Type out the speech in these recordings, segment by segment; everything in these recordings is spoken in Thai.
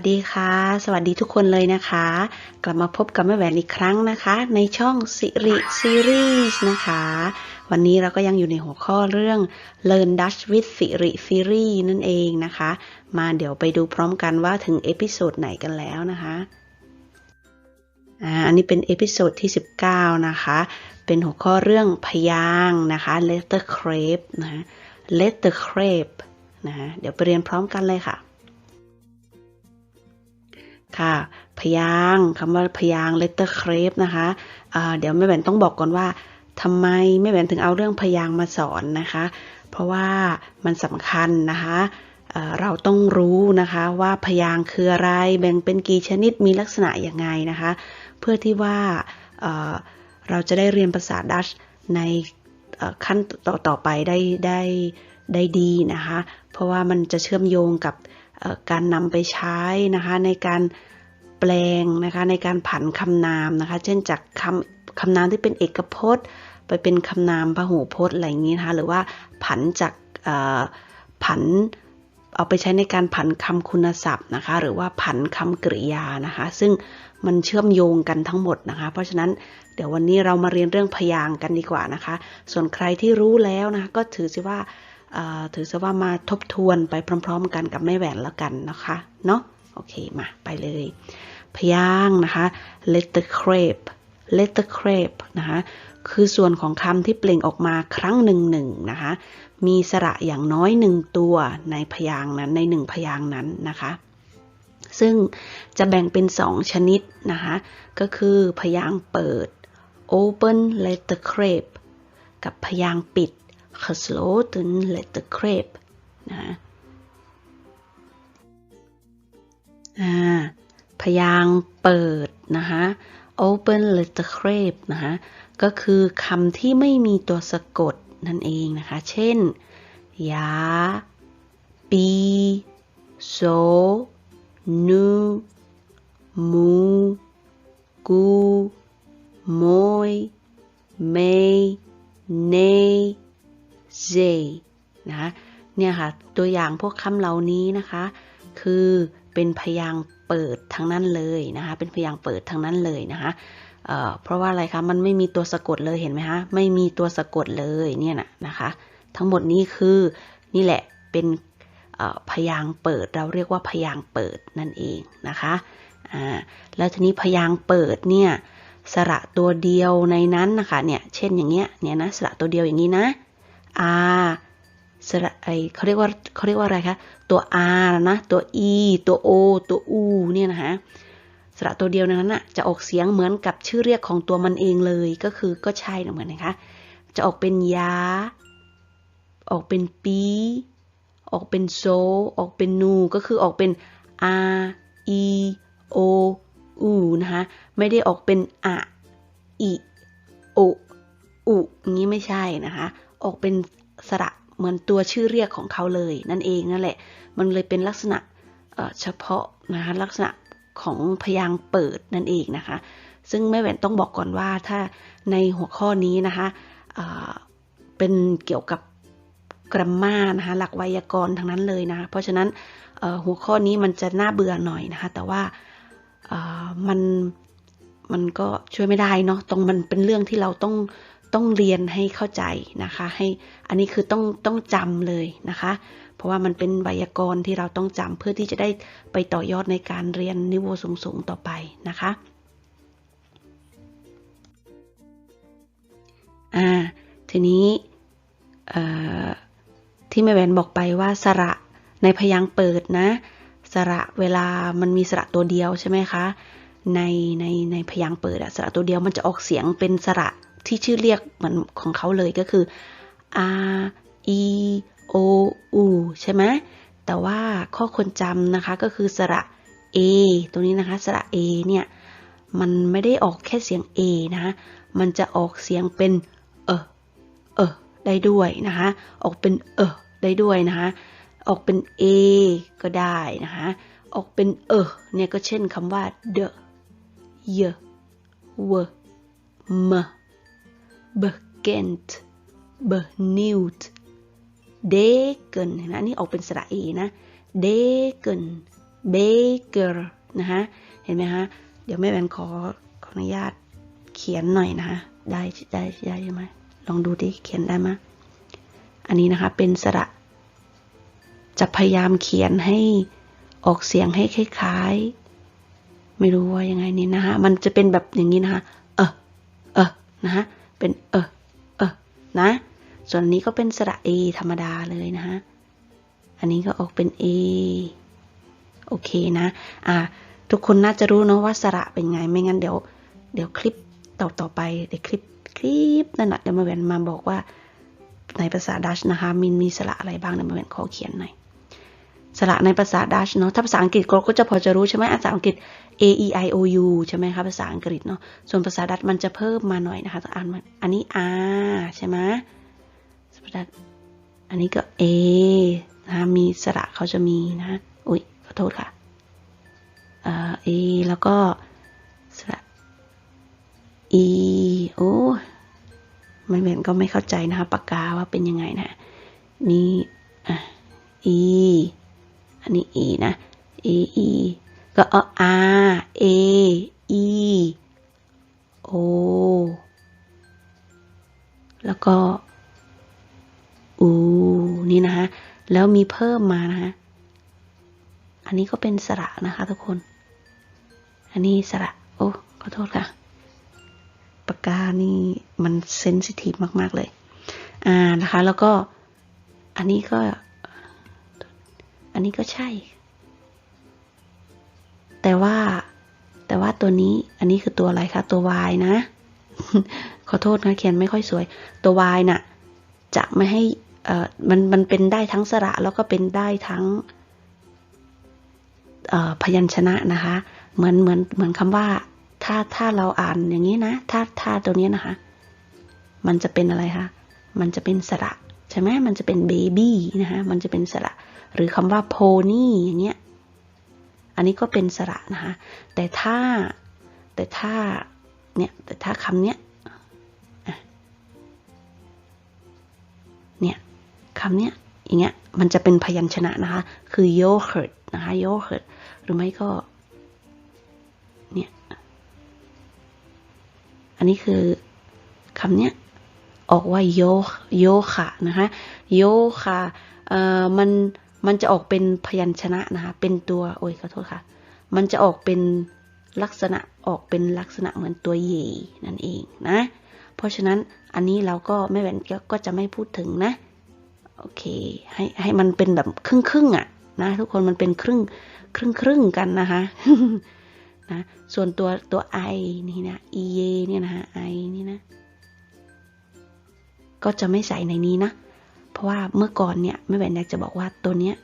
สดีค่ะ สวัสดีทุกคนเลยนะคะ กลับมาพบกับแม่แหวนอีกครั้งนะคะ ในช่องสิริซีรีส์นะคะ วันนี้เราก็ยังอยู่ในหัวข้อเรื่อง Learn Dutch with สิริซีรีส์นั่นเองนะคะ มาเดี๋ยวไปดูพร้อมกันว่าถึงเอพิโซดไหนกันแล้วนะคะอันนี้เป็นเอพิโซดที่ 19 นะคะ เป็นหัวข้อเรื่องพยางนะคะ letter crepe นะ letter crepe นะะเดี๋ยวไปเรียนพร้อมกันเลยค่ะ ค่ะ พยางคำว่าพยางค์ letter crepe นะคะอ่าเดี๋ยวแม่แหวนต้องบอกก่อนว่าทำไมแม่แหวนถึงเอาเรื่องพยางมาสอนนะคะ เพราะว่ามันสำคัญนะคะเเราต้องรู้นะคะว่าพยางคืออะไรแบ่งเป็นกี่ชนิดมีลักษณะอย่างไงนะคะ เพื่อที่ว่าเเราจะได้เรียนภาษาดัชในขั้นต่อตอไปได้ได้ได้ดีนะคะ เพราะว่ามันจะเชื่อมโยงกับการนำไปใช้นะคะในการ แปลงนะคะในการผันคำนามนะคะ เช่นจากคำคำนามที่เป็นเอกพจน์ ไปเป็นคำนามพหูพจน์อะไรอย่างนี้นะคะ หรือว่าผันจากผันเอาไปใช้ในการผันคำคุณศัพท์นะคะ หรือว่าผันคำกริยานะคะ ซึ่งมันเชื่อมโยงกันทั้งหมดนะคะ เพราะฉะนั้นเดี๋ยววันนี้เรามาเรียนเรื่องพยางกันดีกว่านะคะ ส่วนใครที่รู้แล้วนะคะก็ถือสิว่าถือซะว่ามาทบทวนไปพร้อม ๆ กันกับแม่แหวนแล้วกันนะคะเนาะ โอเค มา ไปเลย พยางค์นะคะ letter crepe letter crepe นะคะ คือส่วนของคำที่เปล่งออกมาครั้งหนึ่งหนึ่งนะคะ มีสระอย่างน้อยหนึ่งตัวในพยางค์นั้นในหนึ่งพยางค์นั้นนะคะ ซึ่งจะแบ่งเป็นสองชนิดนะคะ ก็คือพยางค์เปิด open letter crepe กับพยางค์ปิด gesloten letter crepe นะะ อ่าพยางเปิดนะคะ open letter crepe นะคะก็คือคำที่ไม่มีตัวสะกดนั่นเองนะคะ เช่นยาปีโซนูมูกูโมยเมยเนเจนะคะเนี่ยค่ะ ตัวอย่างพวกคำเหล่านี้นะคะ คือ เป็นพยางเปิดทั้งนั้นเลยนะคะ เป็นพยางเปิดทั้งนั้นเลยนะคะเเพราะว่าอะไรคะ มันไม่มีตัวสะกดเลยเห็นไหมคะ ไม่มีตัวสะกดเลยเนี่ยนะนะคะ ทั้งหมดนี้คือนี่แหละเป็นพยางเปิด เราเรียกว่าพยางเปิดนั่นเองนะคะอ่าแล้วทีนี้พยางเปิดเนี่ยสระตัวเดียวในนั้นนะคะเนี่ย เช่นอย่างเงี้ยเนี่ยนะสระตัวเดียวอย่างนี้นะ a สระไอเขาเรียกว่าเขาเรียกว่าอะไรคะ ตัว r นะ ตัว e ตัว o ตัว u เนี่ยนะคะสระตัวเดียวนั้นน่ะจะออกเสียงเหมือนกับชื่อเรียกของตัวมันเองเลยก็คือก็ใช่นะเหมือนนะคะ จะออกเป็นยา ออกเป็นปี ออกเป็นโซ ออกเป็นนู ก็คือออกเป็น r e o u นะคะ ไม่ได้ออกเป็นอะอีโออุอย่างนี้ไม่ใช่นะคะ ออกเป็นสระ เหมือนตัวชื่อเรียกของเขาเลย นั่นเองนั่นแหละ มันเลยเป็นลักษณะเฉพาะนะคะลักษณะของพยางค์เปิดนั่นเองนะคะ ซึ่งแม่แหวนต้องบอกก่อนว่าถ้าในหัวข้อนี้นะคะเป็นเกี่ยวกับกรามานะคะหลักไวยากรณ์ทั้งนั้นเลยนะ เพราะฉะนั้นหัวข้อนี้มันจะน่าเบื่อหน่อยนะคะ แต่ว่ามันมันก็ช่วยไม่ได้เนาะตรงมันเป็นเรื่องที่เราต้อง ต้องเรียนให้เข้าใจนะคะ ให้อันนี้คือต้องต้องจำเลยนะคะ เพราะว่ามันเป็นไวยากรณ์ที่เราต้องจำเพื่อที่จะได้ไปต่อยอดในการเรียนนิวสูงๆต่อไปนะคะอ่าทีนี้ที่แม่แหวนบอกไปว่าสระในพยางค์เปิดนะ สระเวลามันมีสระตัวเดียวใช่ไหมคะในในในพยางค์เปิดอะสระตัวเดียวมันจะออกเสียงเป็นสระ ที่ชื่อเรียกเหมือนของเขาเลยก็คือ r e o u ใช่ไหมแต่ว่าข้อควรจำนะคะก็คือสระ a ตรงนี้นะคะ สระ a เนี่ย มันไม่ได้ออกแค่เสียง a นะมันจะออกเสียงเป็นเออเออได้ด้วยนะคะ ออกเป็นเออได้ด้วยนะคะ ออกเป็น a ก็ได้นะคะ ออกเป็นเออเนี่ยก็เช่นคำว่า the j w m bekend benieuwd deken นะนี่ออกเป็นสระเอนะ deken baker นะคะเห็นไหมคะเดี๋ยวแม่แวนขอขออนุญาตเขียนหน่อยนะคะได้ได้ได้ใช่ไหมลองดูดิเขียนได้ไหมอันนี้นะคะเป็นสระจะพยายามเขียนให้ออกเสียงให้คล้ายๆ ไม่รู้ว่ายังไงนี่นะคะมันจะเป็นแบบอย่างนี้นะคะ เออเออนะคะ เป็นเออเออนะ ส่วนนี้ก็เป็นสระ A ธรรมดาเลยนะคะอันนี้ก็ออกเป็น A โอเคนะ อ่า ทุกคนน่าจะรู้เนาะว่าสระเป็นไง ไม่งั้นเดี๋ยว เดี๋ยวคลิปต่อต่อไป เดี๋ยวคลิปคลิปนั่นแหละเดี๋ยวมาเวนมาบอกว่าในภาษาดัชนะคะมินมีสระอะไรบ้างเดี๋ยวมาเวนขอเขียนหน่อย สระในภาษาดัชเนาะถ้าภาษาอังกฤษเราก็จะพอจะรู้ใช่ไหมภาษาอังกฤษ A E I O U ใช่ไหมคะภาษาอังกฤษเนาะส่วนภาษาดัชมันจะเพิ่มมาหน่อยนะคะต้องอ่านมันอันนี้ R ใช่ไหมภาษาดัชอันนี้ก็ A นะคะมีสระเขาจะมีนะอุ้ยขอโทษค่ะเอ่อ A แล้วก็สระ E โอ้ไม่เหมือนก็ไม่เข้าใจนะคะปากกาว่าเป็นยังไงนะนี่อะ E อันนี้ E นะ A E ก็เอา R A E O แล้วก็อูนี่นะคะ แล้วมีเพิ่มมานะคะ อันนี้ก็เป็นสระนะคะทุกคน อันนี้สระ โอ้ ขอโทษค่ะ ปากกานี่มันเซนซิทีฟมาก ๆ เลย อ่า นะคะ แล้วก็ อันนี้ก็ นนี้ก็ใช่ แต่ว่าแต่ว่าตัวนี้อันนี้คือตัวอะไรคะ ตัว y นะ ขอโทษนะเขียนไม่ค่อยสวย ตัว y น่ะ จะไม่ให้เอ่อมันมันเป็นได้ทั้งสระแล้วก็เป็นได้ทั้งพยัญชนะนะคะ เหมือนเหมือนเหมือนคำว่า ถ้าถ้าเราอ่านอย่างนี้นะ ถ้าถ้าตัวนี้นะคะ มันจะเป็นอะไรคะ มันจะเป็นสระ ใช่ไหมมันจะเป็นเบบี้นะคะมันจะเป็นสระ หรือคำว่าโพนี่อย่างเงี้ย อันนี้ก็เป็นสระนะคะแต่ถ้าแต่ถ้าเนี่ยแต่ถ้าคำเนี้ยเนี่ยคำเนี้ยอย่างเงี้ยมันจะเป็นพยัญชนะนะคะ คือ yogurt นะคะ yogurt หรือไม่ก็เนี่ยอันนี้คือคำเนี้ย ออกว่าโยโยคะนะคะโยคะเอ่อมันมันจะออกเป็นพยัญชนะนะคะเป็นตัวโอ้ยขอโทษค่ะ มันจะออกเป็นลักษณะออกเป็นลักษณะเหมือนตัวเยนั่นเองนะ เพราะฉะนั้นอันนี้เราก็ไม่แวนก็จะไม่พูดถึงนะโอเคให้ให้มันเป็นแบบครึ่งครึ่งอะนะทุกคนมันเป็นครึ่งครึ่งครึ่งกันนะคะนะส่วนตัวตัวไอนี่นะ e เนี่ยนะไอนี่นะ ก็จะไม่ใส่ในนี้นะ เพราะว่าเมื่อก่อนเนี่ยไม่แวนอยากจะบอกว่าตัวเนี้ย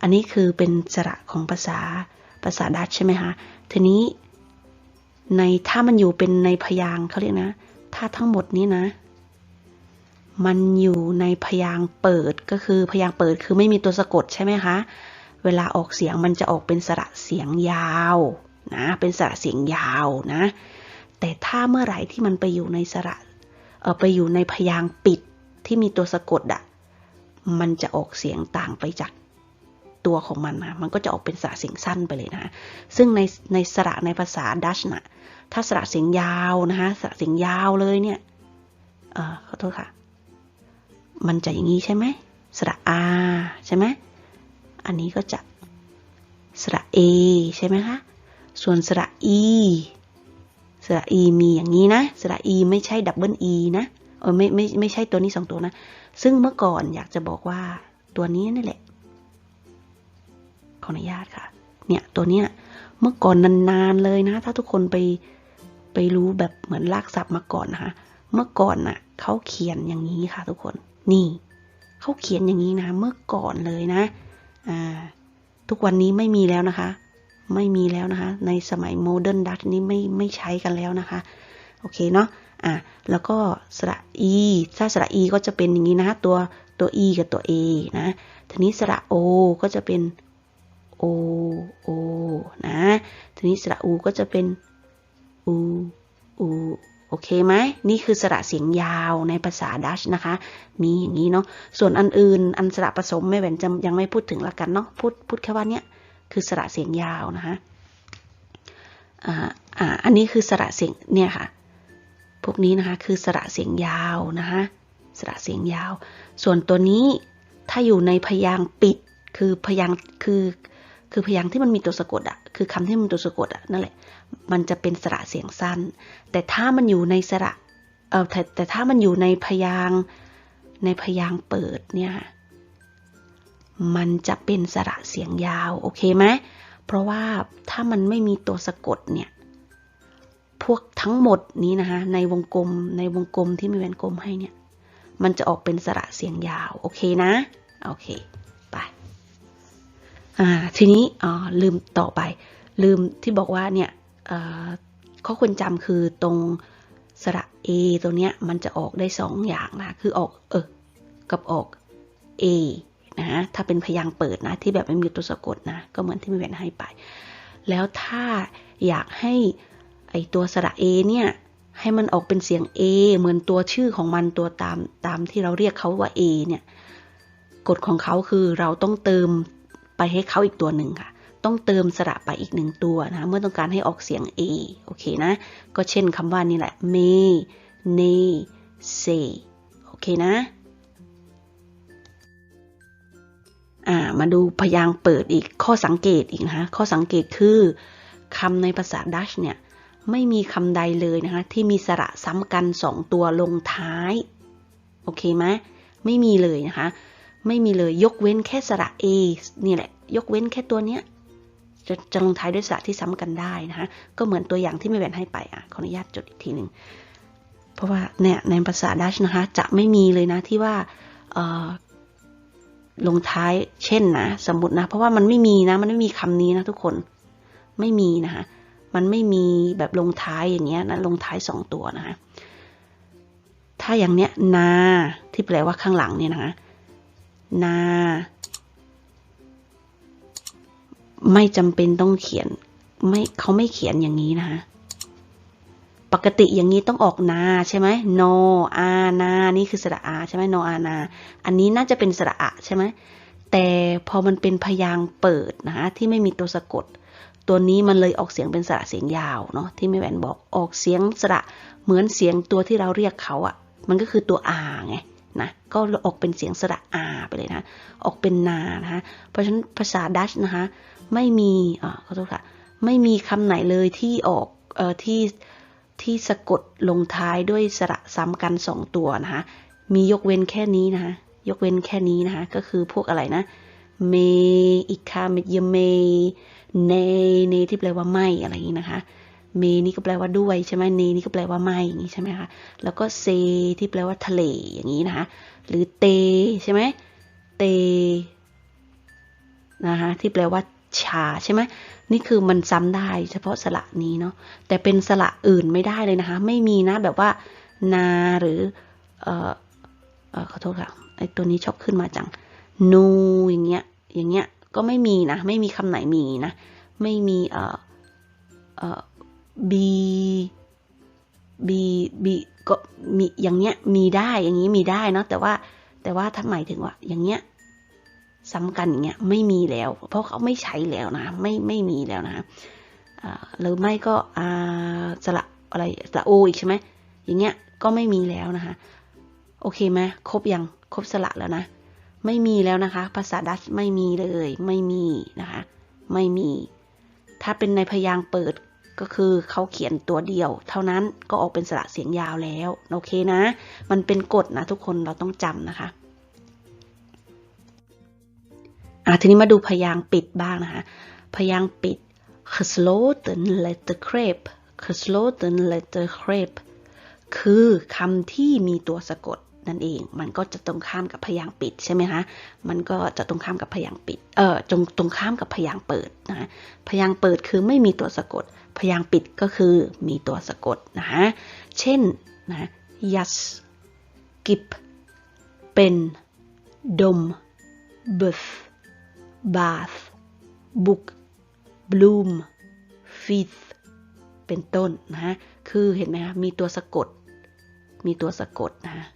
อันนี้คือเป็นสระของภาษาภาษาดัตช์ใช่ไหมคะทีนี้ในถ้ามันอยู่เป็นในพยางเขาเรียกนะ ถ้าทั้งหมดนี้นะ มันอยู่ในพยางเปิดก็คือพยางเปิดคือไม่มีตัวสะกดใช่ไหมคะ เวลาออกเสียงมันจะออกเป็นสระเสียงยาวนะ เป็นสระเสียงยาวนะ แต่ถ้าเมื่อไหร่ที่มันไปอยู่ในสระ ไปอยู่ในพยางปิดที่มีตัวสะกดอะ่ะมันจะออกเสียงต่างไปจากตัวของมันนะ มันก็จะออกเป็นสระเสียงสั้นไปเลยนะ ซึ่งในในสระในภาษาดัชนะถ้าสระเสียงยาวนะคะสระเสียงยาวเลยเนี่ย เออขอโทษค่ะ มันจะอย่างนี้ใช่ไหมสระอาใช่ไหมอันนี้ก็จะสระเอใช่ไหมคะ ส่วนสระอี ระอีมีอย่างนี้นะสระอีไม่ใช่ดับเบิลอีนะเออไม่ไม่ไม่ใช่ตัวนี้สองตัวนะ ซึ่งเมื่อก่อนอยากจะบอกว่าตัวนี้นี่แหละ ขออนุญาตค่ะ เนี่ยตัวเนี้ยเมื่อก่อนนานๆเลยนะ ถ้าทุกคนไปไปรู้แบบเหมือนลากศัพท์มาก่อนนะคะ เมื่อก่อนน่ะเขาเขียนอย่างนี้ค่ะ ทุกคน นี่เขาเขียนอย่างนี้นะ เมื่อก่อนเลยนะ อ่า ทุกวันนี้ไม่มีแล้วนะคะ ไม่มีแล้วนะคะ ในสมัยโมเดิร์นดัตนี้ไม่ไม่ใช้กันแล้วนะคะ โอเคเนาะอะแล้วก็สระ e ถ้าสระ e ก็จะเป็นอย่างนี้นะตัวตัว e กับตัว a นะทีนี้สระ o ก็จะเป็น o o นะทีนี้สระ u ก็จะเป็น u u u โอเคไหมนี่คือสระเสียงยาวในภาษาดัชนะคะ มีอย่างนี้เนาะส่วนอันอื่นอันสระผสมไม่แหวนจะยังไม่พูดถึงละกันเนาะพูดพูดแค่ว่าเนี้ย คือสระเสียงยาวนะคะอ่าอ่าอันนี้คือสระเสียงเนี่ยค่ะ พวกนี้นะคะคือสระเสียงยาวนะคะสระเสียงยาว ส่วนตัวนี้ถ้าอยู่ในพยางปิดคือพยางคือคือพยางที่มันมีตัวสะกดอะคือคำที่มันตัวสะกดอะนั่นแหละ มันจะเป็นสระเสียงสั้น แต่ถ้ามันอยู่ในสระเออแต่แต่ถ้ามันอยู่ในพยางในพยางเปิดเนี่ย มันจะเป็นสระเสียงยาวโอเคไหมเพราะว่าถ้ามันไม่มีตัวสะกดเนี่ย พวกทั้งหมดนี้นะคะในวงกลมในวงกลมที่มีแหวนกลมให้เนี่ย มันจะออกเป็นสระเสียงยาวโอเคนะโอเคไปอ่าทีนี้อ๋อลืมต่อไป ลืมที่บอกว่าเนี่ยข้อควรจำคือตรงสระ A ตัวเนี้ยมันจะออกได้สองอย่างนะ คือออกเออกับออก A นะ ถ้าเป็นพยางค์เปิดนะ ที่แบบไม่มีตัวสะกดนะ ก็เหมือนที่มีแหวนให้ไป แล้วถ้าอยากให้ไอตัวสระ A เนี่ย ให้มันออกเป็นเสียง A เหมือนตัวชื่อของมันตัวตามตามที่เราเรียกเขาว่า A เนี่ยกฎของเขาคือเราต้องเติมไปให้เขาอีกตัวหนึ่งค่ะ ต้องเติมสระไปอีกหนึ่งตัวนะ เมื่อต้องการให้ออกเสียง A โอเคนะ ก็เช่นคำว่านี่แหละเมเนเซโอเคนะ อ่ามาดูพยางเปิดอีกข้อสังเกตอีกนะคะข้อสังเกตคือคำในภาษาดัชเนี่ยไม่มีคำใดเลยนะคะที่มีสระซ้ำกันสองตัวลงท้ายโอเคไหมไม่มีเลยนะคะไม่มีเลยยกเว้นแค่สระ A นี่แหละ ยกเว้นแค่ตัวเนี้ยจะจะลงท้ายด้วยสระที่ซ้ำกันได้นะคะก็เหมือนตัวอย่างที่ไม่แบ่นให้ไปอะขออนุญาตจดอีกทีหนึ่งเพราะว่าเนี่ยในภาษาดัชนะคะจะไม่มีเลยนะที่ว่า ลงท้ายเช่นนะสมมตินะ เพราะว่ามันไม่มีนะ มันไม่มีคำนี้นะทุกคนไม่มีนะคะมันไม่มีแบบลงท้ายอย่างเงี้ยนะลงท้ายสองตัวนะคะถ้าอย่างเนี้ยนาที่แปลว่าข้างหลังเนี่ยนะคะนา ไม่จำเป็นต้องเขียน ไม่เขาไม่เขียนอย่างนี้นะคะ ปกติอย่างนี้ต้องออกนาใช่ไหมโนอานา นี่คือสระอาใช่ไหมโนอานา อันนี้น่าจะเป็นสระอะใช่ไหมแต่พอมันเป็นพยางเปิดนะคะที่ไม่มีตัวสะกด ตัวนี้มันเลยออกเสียงเป็นสระเสียงยาวเนาะที่แม่แหวนบอกออกเสียงสระเหมือนเสียงตัวที่เราเรียกเขาอะ่ะ มันก็คือตัวอาไงนะก็ออกเป็นเสียงสระอาไปเลยนะออกเป็นนานะคะเพราะฉะนั้นภาษาดัชนะคะไม่มีอ่าขอโทษค่ะไม่มีคำไหนเลยที่ออกเอ่อที่ ที่สะกดลงท้ายด้วยสระซ้ำกันสองตัวนะคะมียกเว้นแค่นี้นะคะยกเว้นแค่นี้นะคะก็คือพวกอะไรนะเมอิคาเมยเมเนเนที่แปลว่าไม่อะไรอย่างนี้นะคะเมนี่ก็แปลว่าด้วยใช่ไหมเนนี่ก็แปลว่าไม่อย่างนี้ใช่ไหมคะแล้วก็เซที่แปลว่าทะเลอย่างนี้นะคะหรือเตใช่ไหมเตนะคะที่แปลว่า ชาใช่ไหมนี่คือมันซ้ำได้เฉพาะสระนี้เนาะแต่เป็นสระอื่นไม่ได้เลยนะคะ ไม่มีนะแบบว่านาหรือเออเออขอโทษค่ะไอตัวนี้ชอบขึ้นมาจังนูอย่างเงี้ยอย่างเงี้ยก็ไม่มีนะ ไม่มีคำไหนมีนะ ไม่มีเออเอ่อ b b b ก็มีอย่างเนี้ยมีได้อย่างนี้มีได้เนาะแต่ว่าแต่ว่าถ้าหมายถึงว่าอย่างเงี้ย ซ้ำกันอย่างเงี้ยไม่มีแล้ว เพราะเขาไม่ใช้แล้วนะ ไม่ไม่มีแล้วนะหรือไม่ก็สระอะไรสระโออีกใช่ไหมอย่างเงี้ยก็ไม่มีแล้วนะคะ โอเคไหมครบยังครบสระแล้วนะ ไม่มีแล้วนะคะ ภาษาดัชไม่มีเลยไม่มีนะคะ ไม่มี ถ้าเป็นในพยางเปิดก็คือเขาเขียนตัวเดียว เท่านั้นก็ออกเป็นสระเสียงยาวแล้ว โอเคนะ มันเป็นกฎนะทุกคนเราต้องจำนะคะ อะทีนี้มาดูพยางปิดบ้างนะคะ พยางปิด gesloten letter crepe gesloten letter crepe คือคำที่มีตัวสะกดนั่นเอง มันก็จะตรงข้ามกับพยางปิดใช่ไหมคะ มันก็จะตรงข้ามกับพยางปิด เออตรงตรงข้ามกับพยางเปิดนะพยางเปิดคือไม่มีตัวสะกด พยางปิดก็คือมีตัวสะกดนะคะเช่นนะ yas gip เป็น ดม buff bath book bloom fifth เป็นต้นนะฮะ คือเห็นไหมคะมีตัวสะกด มีตัวสะกดนะฮะ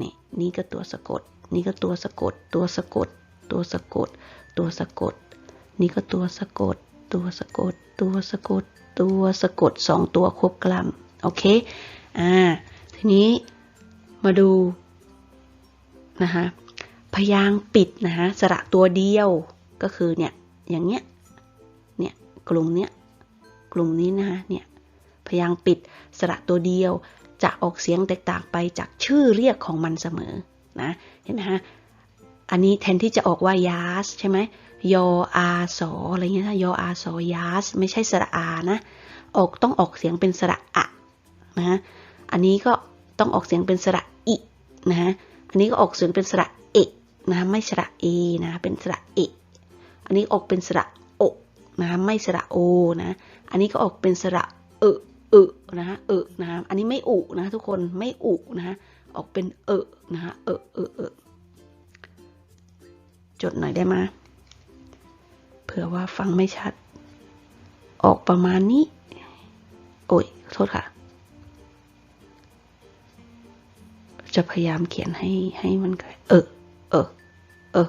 นี่นี่ก็ตัวสะกด นี่ก็ตัวสะกด ตัวสะกด ตัวสะกด ตัวสะกด นี่ก็ตัวสะกด ตัวสะกด ตัวสะกด ตัวสะกดสองตัวควบกล้ำโอเค อ่า ทีนี้มาดูนะคะ พยางปิดนะคะสระตัวเดียวก็คือเนี่ยอย่างเนี้ยเนี่ยกลุ่มเนี้ยกลุ่มนี้นะคะเนี่ยพยางปิดสระตัวเดียวจะออกเสียงแตกต่างไปจากชื่อเรียกของมันเสมอนะเห็นไหมฮะอันนี้แทนที่จะออกว่ายาสใช่ไหมยออาสออะไรเงี้ยนะยออาสอยาสไม่ใช่สระอานะออกต้องออกเสียงเป็นสระอะนะฮะอันนี้ก็ต้องออกเสียงเป็นสระอินะฮะอันนี้ก็ออกเสียงเป็นสระ นะไม่สระเอนะเป็นสระเออันนี้ออกเป็นสระโอนะไม่สระโอนะ อันนี้ก็ออกเป็นสระเออเออนะเออนะอันนี้ไม่อุนะทุกคนไม่อุนะออกเป็นเออนะฮะเออเออเออจดหน่อยได้ไหมเผื่อว่าฟังไม่ชัด ออกประมาณนี้ โอ้ยโทษค่ะ จะพยายามเขียนให้ให้มันเออ เออ เออ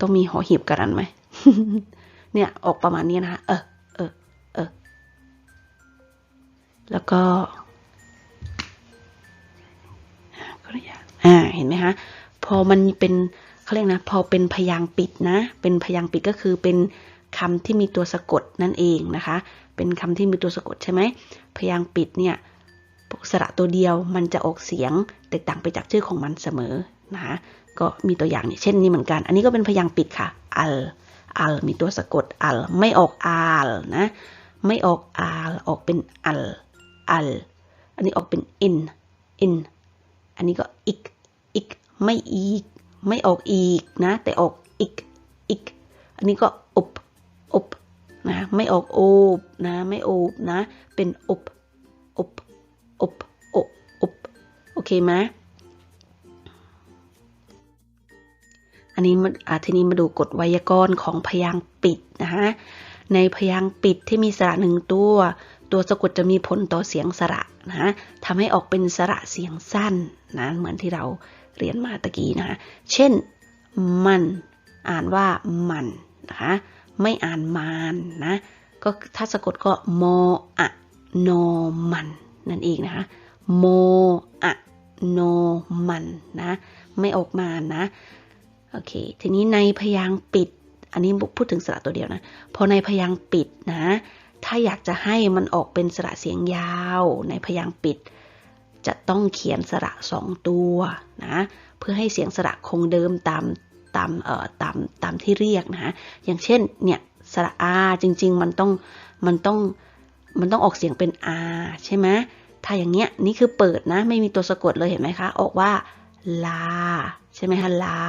ต้องมีหอหีบกันไหม เนี่ย ออกประมาณนี้นะคะ เออ เออ เออ แล้วก็ก็อยากอ่า เห็นไหมคะ พอมันเป็นเขาเรียกนะ พอเป็นพยางปิดนะ เป็นพยางปิดก็คือเป็นคำที่มีตัวสะกดนั่นเองนะคะ เป็นคำที่มีตัวสะกดใช่ไหม พยางปิดเนี่ย สระตัวเดียวมันจะออกเสียงแตกต่างไปจากชื่อของมันเสมอนะคะก็มีตัวอย่างเนี่ยเช่นนี้เหมือนกัน อันนี้ก็เป็นพยางค์ปิดค่ะ อัล อัล มีตัวสะกดอัล ไม่ออกอัลนะ ไม่ออกอัล ออกเป็นอัล อัล อันนี้ออกเป็นอิน อิน อันนี้ก็อีกอีกไม่อีก ไม่ออกอีกนะ แต่ออกอีกอีกอันนี้ก็อบ อบนะ ไม่ออกโอบนะ ไม่โอบนะ เป็นอบ อบ อบอบอบโอเคไหมอันนี้มาทีนี้มาดูกฎไวยากรณ์ของพยางค์ปิดนะฮะในพยางค์ปิดที่มีสระหนึ่งตัว ตัวสะกดจะมีผลต่อเสียงสระนะฮะทำให้ออกเป็นสระเสียงสั้นนะเหมือนที่เราเรียนมาตะกี้นะคะเช่น มัน อ่านว่ามันนะคะไม่อ่านมานนะก็ถ้าสะกดก็โมอะโนมัน นั่นเองนะคะโมอะโนมันนะ ไม่ออกมานะโอเค ทีนี้ในพยางปิด อันนี้พูดถึงสระตัวเดียวนะ พอในพยางปิดนะ ถ้าอยากจะให้มันออกเป็นสระเสียงยาว ในพยางปิด จะต้องเขียนสระสองตัวนะ เพื่อให้เสียงสระคงเดิมตามตามเอ่อตามตามที่เรียกนะ อย่างเช่นเนี่ยสระอาจริง ๆ มันต้องมันต้อง มันต้องออกเสียงเป็นอาใช่ไหมถ้าอย่างเนี้ยนี่คือเปิดนะ ไม่มีตัวสะกดเลยเห็นไหมคะ ออกว่าลา ใช่ไหมคะลา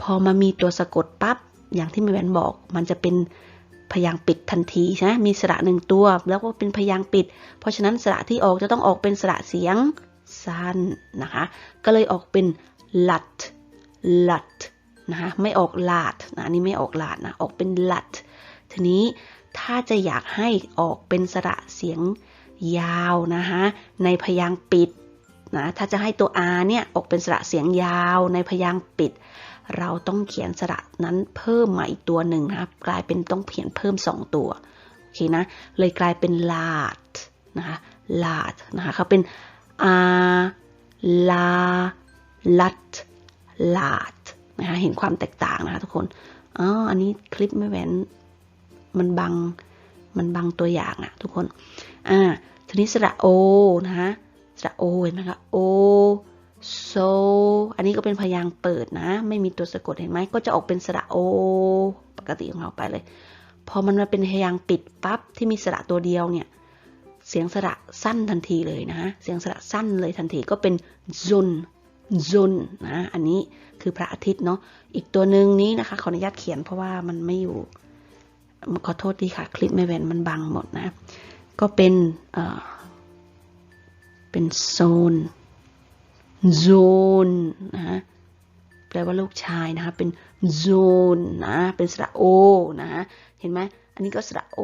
พอมามีตัวสะกดปั๊บอย่างที่แม่แวนบอก มันจะเป็นพยางปิดทันทีใช่ไหมมีสระหนึ่งตัวแล้วก็เป็นพยางปิด เพราะฉะนั้นสระที่ออกจะต้องออกเป็นสระเสียงสั้นนะคะ ก็เลยออกเป็นลัดลัดนะคะไม่ออกลาดนะอันนี้ไม่ออกลาดนะออกเป็นลัดทีนี้ ถ้าจะอยากให้ออกเป็นสระเสียงยาวนะคะในพยางปิดนะถ้าจะให้ตัว r เนี่ยออกเป็นสระเสียงยาวในพยางปิด เราต้องเขียนสระนั้นเพิ่มมาอีกตัวหนึ่งนะครับกลายเป็นต้องเขียนเพิ่ม 2 ตัวโอเคนะเลยกลายเป็นลาดนะคะลาดนะคะเขาเป็น r ลาลัดลาดนะคะเห็นความแตกต่างนะคะทุกคนอ๋ออันนี้คลิปไม่แหวน มันบัง มันบังตัวอย่างอะทุกคน อ่า ทีนี้สระโอนะคะสระโอเห็นไหมคะ โอ โซ อันนี้ก็เป็นพยางค์เปิดนะ ไม่มีตัวสะกดเห็นไหม ก็จะออกเป็นสระโอ ปกติของเราไปเลย พอมันมาเป็นพยางค์ปิดปั๊บที่มีสระตัวเดียวเนี่ย เสียงสระสั้นทันทีเลยนะ เสียงสระสั้นเลยทันทีก็เป็นซุนซุนนะ อันนี้คือพระอาทิตย์เนาะ อีกตัวหนึ่งนี้นะคะขออนุญาตเขียนเพราะว่ามันไม่อยู่ ขอโทษดีค่ะ คลิปไม่แวนมันบังหมดนะ ก็เป็นเอ่อเป็นโซนโซนนะแปลว่าลูกชายนะคะเป็นโซนนะเป็นสระโอนะเห็นไหมอันนี้ก็สระโอ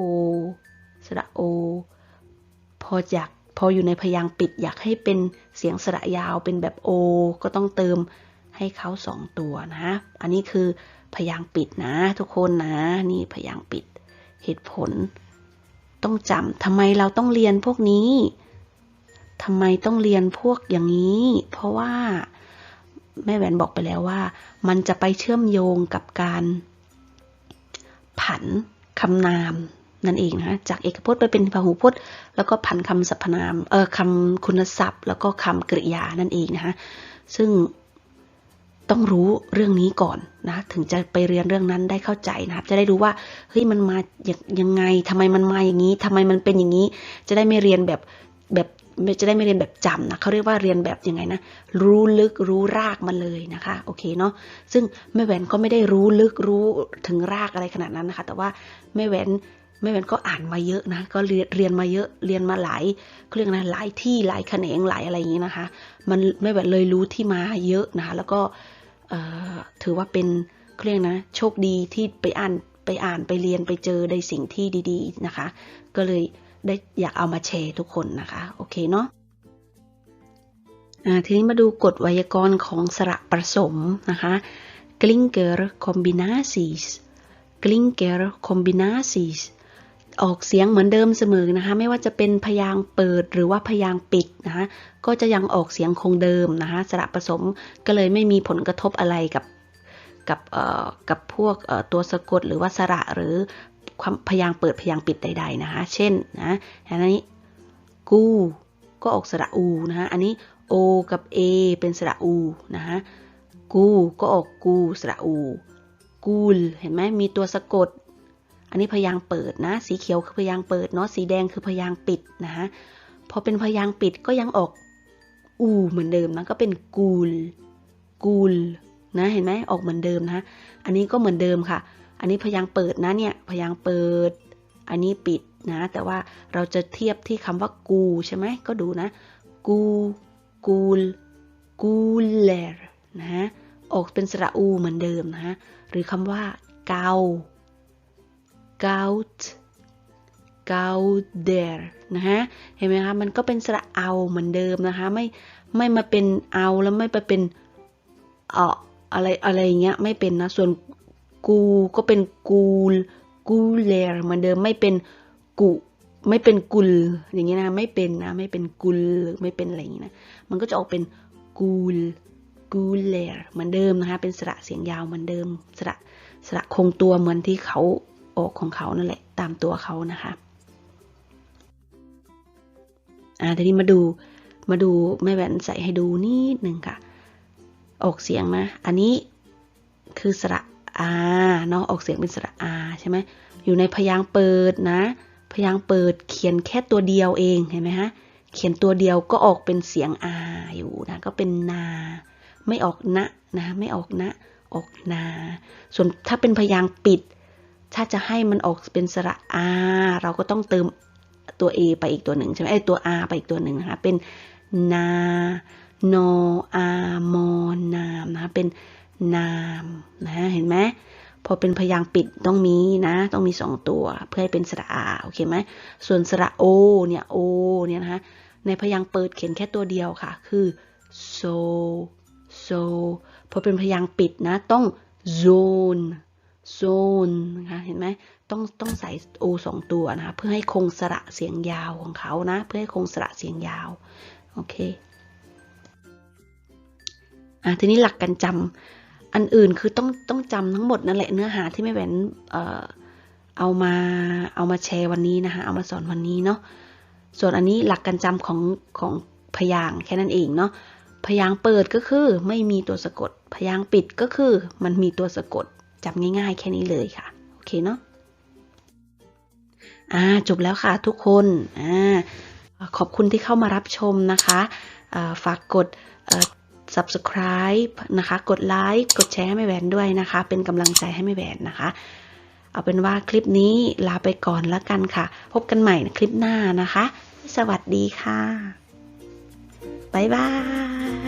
สระโอ พออยากพออยู่ในพยางปิดอยากให้เป็นเสียงสระยาวเป็นแบบโอ ก็ต้องเติมให้เขาสองตัวนะ อันนี้คือ พยางปิดนะ ทุกคนนะ นี่พยางปิด เหตุผล ต้องจำทำไมเราต้องเรียนพวกนี้ทำไมต้องเรียนพวกอย่างนี้ เพราะว่าแม่แหวนบอกไปแล้วว่า มันจะไปเชื่อมโยงกับการ ผันคำนามนั่นเองนะจากเอกพจน์ไปเป็นพหูพจน์ แล้วก็ผันคำสรรพนามเออคำคุณศัพท์ แล้วก็คำกริยานั่นเองนะคะซึ่ง ต้องรู้เรื่องนี้ก่อนนะถึงจะไปเรียนเรื่องนั้นได้เข้าใจนะครับ จะได้รู้ว่าเฮ้ยมันมาอยังไงทำไมมันมาอย่างนี้ทำไมมันเป็นอย่างนี้ จะได้ไม่เรียนแบบแบบจะได้ไม่เรียนแบบจำนะเขาเรียกว่าเรียนแบบยังไงนะรู้ลึกรู้รากมันเลยนะคะโอเคเนาะซึ่งแม่แหวนก็ไม่ได้รู้ลึกรู้ถึงรากอะไรขนาดนั้นนะคะ แต่ว่าแม่แหวนแม่แหวนก็อ่านมาเยอะนะก็เรียนเรียนมาเยอะเรียนมาหลายเขาเรียกนะหลายที่หลายแขนงหลายอะไรอย่างนี้นะคะ มันแม่แหวนเลยรู้ที่มาเยอะนะคะแล้วก็ ถือว่าเป็นเขาเรียกนะ โชคดีที่ไปอ่านไปอ่านไปเรียนไปเจอในสิ่งที่ดีๆนะคะ ก็เลยได้อยากเอามาแชร์ทุกคนนะคะ โอเคเนาะทีนี้มาดูกฎไวยากรณ์ของสระผสมนะคะ klinker combinaties klinker combinaties ออกเสียงเหมือนเดิมเสมอนะคะ ไม่ว่าจะเป็นพยางเปิดหรือว่าพยางปิดนะคะ ก็จะยังออกเสียงคงเดิมนะคะสระผสมก็เลยไม่มีผลกระทบอะไรกับกับกับพวกตัวสะกดหรือว่าสระหรือความพยางเปิดพยางปิดใด ๆนะคะ เช่นนะอันนี้กูก็ออกสระอูนะคะอันนี้โอกับ A เป็นสระอูนะคะกูก็ออกกูสระอูกูลเห็นไหมมีตัวสะกด อันนี้พยางเปิดนะ สีเขียวคือพยางเปิดเนาะ สีแดงคือพยางปิดนะคะพอเป็นพยางปิดก็ยังออกอูเหมือนเดิมนะ ก็เป็นกูล กูลนะ เห็นไหมออกเหมือนเดิมนะ อันนี้ก็เหมือนเดิมค่ะ อันนี้พยางเปิดนะเนี่ย พยางเปิด อันนี้ปิดนะ แต่ว่าเราจะเทียบที่คำว่ากูใช่ไหม ก็ดูนะ กู กูล กูลเลรนะฮะออกเป็นสระอูเหมือนเดิมนะฮะหรือคำว่าเกา เกาต์เกาเดรนะฮะเห็นไหมคะมันก็เป็นสระเอาเหมือนเดิมนะคะไม่ไม่มาเป็นเอาแล้วไม่ไปเป็นเอออะไรอะไรเงี้ยไม่เป็นนะส่วนกูก็เป็นกูลกูเลรเหมือนเดิมไม่เป็นกุไม่เป็นกุลอย่างนี้ยนะไม่เป็นนะไม่เป็นกุลไม่เป็นอะไรอย่างนี้ยนะมันก็จะออกเป็นกูลกูเลรเหมือนเดิมนะคะเป็นสระเสียงยาวเหมือนเดิมสระสระคงตัวเหมือนที่เขา อกของเขานั่นแหละตามตัวเขานะคะอ่าทีนี้มาดูมาดูแม่แหวนใส่ให้ดูนิดหนึ่งค่ะ ออกเสียงนะอันนี้คือสระอาเนาะออกเสียงเป็นสระอาใช่ไหมอยู่ในพยางเปิดนะ พยางเปิดเขียนแค่ตัวเดียวเองเห็นไหมฮะเขียนตัวเดียวก็ออกเป็นเสียงอาอยู่นะก็เป็นนา ไม่ออกนะนะ ไม่ออกนะ ออกนา ส่วนถ้าเป็นพยางปิด ถ้าจะให้มันออกเป็นสระอาเราก็ต้องเติมตัว A ไปอีกตัวหนึ่งใช่ไหมไอตัว R ไปอีกตัวหนึ่งนะคะเป็นนาโนอามอนามนะคะเป็นนามนะเห็นไหมพอเป็นพยางปิดต้องมีนะ ต้องมีสองตัวเพื่อให้เป็นสระอาโอเคไหมส่วนสระโอเนี่ยโอเนี่ยนะคะในพยางเปิดเขียนแค่ตัวเดียวค่ะ คือ so so พอเป็นพยางปิดนะต้อง zone zone นะคะเห็นไหมต้องต้องใส่โอสองตัวนะคะเพื่อให้คงสระเสียงยาวของเขานะเพื่อให้คงสระเสียงยาวโอเคอะทีนี้หลักการจำอันอื่นคือต้องต้องจำทั้งหมดนั่นแหละเนื้อหาที่ไม่แหวนเอ่อเอามาเอามาแชร์วันนี้นะคะเอามาสอนวันนี้เนาะส่วนอันนี้หลักการจำของของพยางแค่นั้นเองเนาะพยางเปิดก็คือไม่มีตัวสะกด พยางปิดก็คือมันมีตัวสะกด จำง่ายๆ แค่นี้เลยค่ะ โอเคเนาะอ่าจบแล้วค่ะทุกคนอ่าขอบคุณที่เข้ามารับชมนะคะฝากกด subscribe นะคะ กดไลค์กดแชร์ให้แม่แหวนด้วยนะคะ เป็นกำลังใจให้แม่แหวนนะคะ เอาเป็นว่าคลิปนี้ลาไปก่อนแล้วกันค่ะ พบกันใหม่คลิปหน้านะคะ สวัสดีค่ะ บ๊ายบาย